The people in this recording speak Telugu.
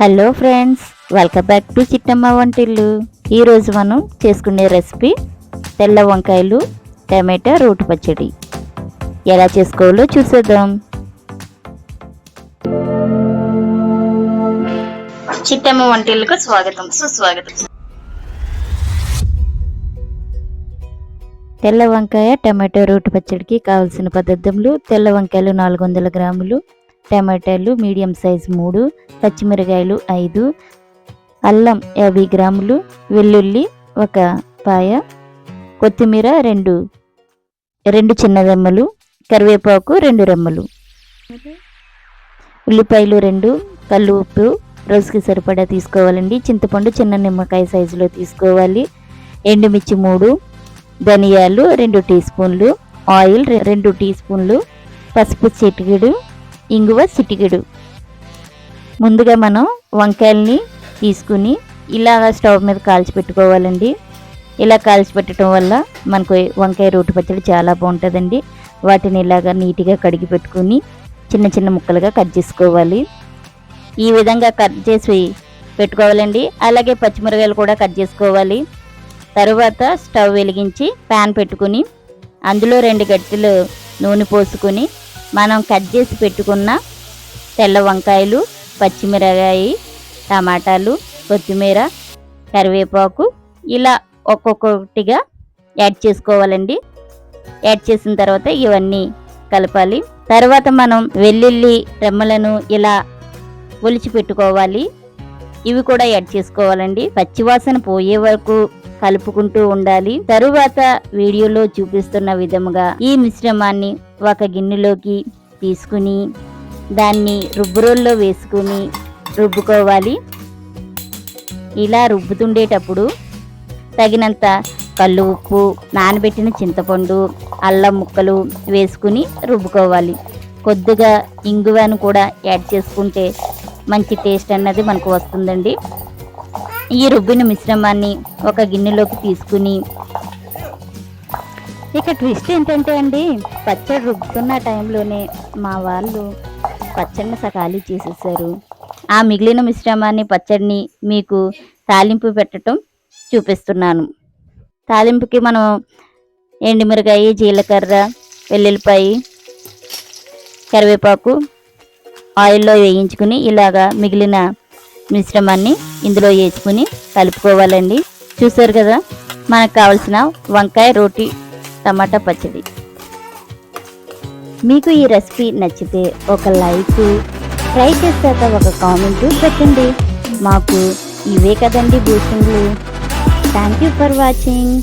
Hello friends welcome back to Chittamma వంటిల్లు. ఈరోజు మనం చేసుకునే రెసిపీ తెల్ల వంకాయలు టమాటా రోటి పచ్చడి. ఎలా చేసుకోవాలో చూసేద్దాం. చిట్టమ్మ వంటిల్లుకు స్వాగతం సుస్వాగతం. తెల్ల వంకాయ టమాటో రోటి పచ్చడికి కావలసిన పదార్థములు తెల్ల వంకాయలు నాలుగు వందల గ్రాములు టమాటాలు మీడియం సైజ్ మూడు పచ్చిమిరకాయలు ఐదు అల్లం యాభై గ్రాములు వెల్లుల్లి ఒక పాయ కొత్తిమీర రెండు రెండు చిన్న రెమ్మలు కరివేపాకు రెండు రెమ్మలు. ఉల్లిపాయలు రెండు కళ్ళు ఉప్పు రోజుకి సరిపడా తీసుకోవాలండి. చింతపండు చిన్న నిమ్మకాయ సైజులో తీసుకోవాలి. ఎండుమిర్చి మూడు ధనియాలు రెండు టీ స్పూన్లు ఆయిల్ రెండు టీ స్పూన్లు పసుపు చిటికెడు ఇంగువ చిటికెడు ముందుగా మనం వంకాయల్ని తీసుకుని ఇలాగ స్టవ్ మీద కాల్చి పెట్టుకోవాలండి. ఇలా కాల్చి పెట్టడం వల్ల మనకు వంకాయ రోటి పచ్చడి చాలా బాగుంటుందండి. వాటిని ఇలాగ నీట్గా కడిగి పెట్టుకుని చిన్న చిన్న ముక్కలుగా కట్ చేసుకోవాలి. ఈ విధంగా కట్ చేసి పెట్టుకోవాలండి. అలాగే పచ్చిమిరకాయలు కూడా కట్ చేసుకోవాలి. తరువాత స్టవ్ వెలిగించి ప్యాన్ పెట్టుకుని అందులో రెండు గట్టెలు నూనె పోసుకొని మనం కట్ చేసి పెట్టుకున్న తెల్ల వంకాయలు పచ్చిమిరకాయ టమాటాలు కొత్తిమీర కరివేపాకు ఇలా ఒక్కొక్కటిగా యాడ్ చేసుకోవాలండి. యాడ్ చేసిన తర్వాత ఇవన్నీ కలపాలి. తర్వాత మనం వెల్లుల్లి రెమ్మలను ఇలా ఒలిచి పెట్టుకోవాలి ఇవి కూడా యాడ్ చేసుకోవాలండి. పచ్చివాసన పోయే వరకు కలుపుకుంటూ ఉండాలి. తరువాత వీడియోలో చూపిస్తున్న విధముగా ఈ మిశ్రమాన్ని ఒక గిన్నెలోకి తీసుకుని దాన్ని రుబ్బురోల్లో వేసుకుని రుబ్బుకోవాలి. ఇలా రుబ్బుతుండేటప్పుడు తగినంత కళ్ళు ఉప్పు నానబెట్టిన చింతపండు అల్లం ముక్కలు వేసుకుని రుబ్బుకోవాలి. కొద్దిగా ఇంగువను కూడా యాడ్ చేసుకుంటే మంచి టేస్ట్ అన్నది మనకు వస్తుందండి. ఈ రుబ్బిన మిశ్రమాన్ని ఒక గిన్నెలోకి తీసుకుని ఇక ట్విస్ట్ ఏంటంటే అండి పచ్చడి రుబ్బుతున్న టైంలోనే మా వాళ్ళు పచ్చడిని సకాలి చేసేసారు. ఆ మిగిలిన మిశ్రమాన్ని పచ్చడిని మీకు తాలింపు పెట్టడం చూపిస్తున్నాను. తాలింపుకి మనం ఎండుమిరకాయ జీలకర్ర వెల్లుల్లిపాయ కరివేపాకు ఆయిల్లో వేయించుకుని ఇలాగా మిగిలిన మిశ్రమాన్ని ఇందులో వేసుకుని కలుపుకోవాలండి. చూసారు కదా మనకు కావలసిన వంకాయ రోటి టమాటా పచ్చడి. మీకు ఈ రెసిపీ నచ్చితే ఒక లైక్ ట్రై చేశాక ఒక కామెంట్ పెట్టండి. మాకు ఇవే కదండి బూసింగ్లు థ్యాంక్ యూ ఫర్ వాచింగ్